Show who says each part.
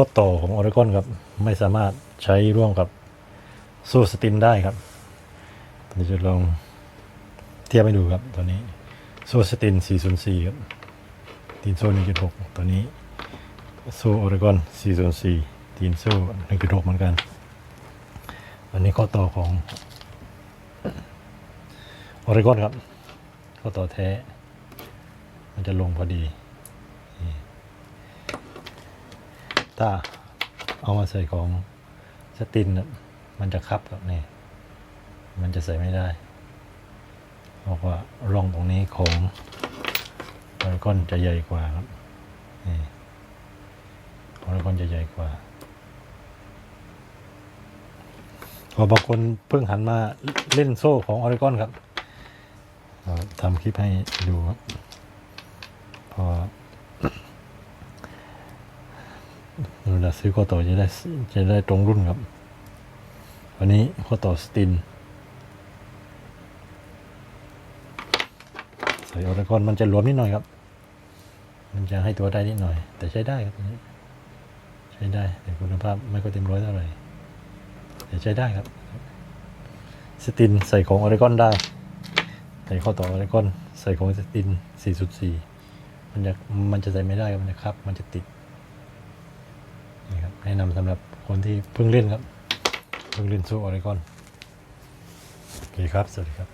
Speaker 1: ข้อต่อของออริกอนครับ ไม่สามารถใช้ร่วมกับโซ่สตินได้ครับเดี๋ยวจะลองเทียบให้ดูครับตัวนี้โซ่สติน 404 ครับตีนโซ่1.6 ตัวนี้โซ่ออริกอน 404 ตีนโซ่1.6 เหมือนกัน อันนี้ข้อต่อของออริกอนครับ ข้อต่อแท้ มันจะลงพอดี ถ้าเอามาใส่ของสตินมันจะคับกับนี่มันจะใส่ไม่ได้เพราะว่าร่องตรงนี้ของออริกอนจะใหญ่กว่าครับนี่ออริกอนจะใหญ่กว่าพอบางคนเพิ่งหันมาเล่นโซ่ของออริกอนครับทำคลิปให้ดูครับพอ เวลาซื้อข้อต่อจะได้จะได้ตรงรุ่นครับ วันนี้ข้อต่อสติน ใส่ออร์กอนมันจะหลวมนิดหน่อยครับ มันจะให้ตัวได้นิดหน่อย แต่ใช้ได้ครับนี้ใช้ได้แต่คุณภาพไม่ค่อยเต็มร้อยเท่าไหร่แต่ใช้ได้ครับ สตินใส่ของออริกอนได้ใส่ข้อต่อออริกอนใส่ของสติน 4.4 มันจะมันจะใส่ไม่ได้ครับมันจะครับ มันจะติด แนะนำสำหรับคนที่เพิ่งเล่นครับ เพิ่งเล่นสู้ออริกอนโอเคครับ สวัสดีครับ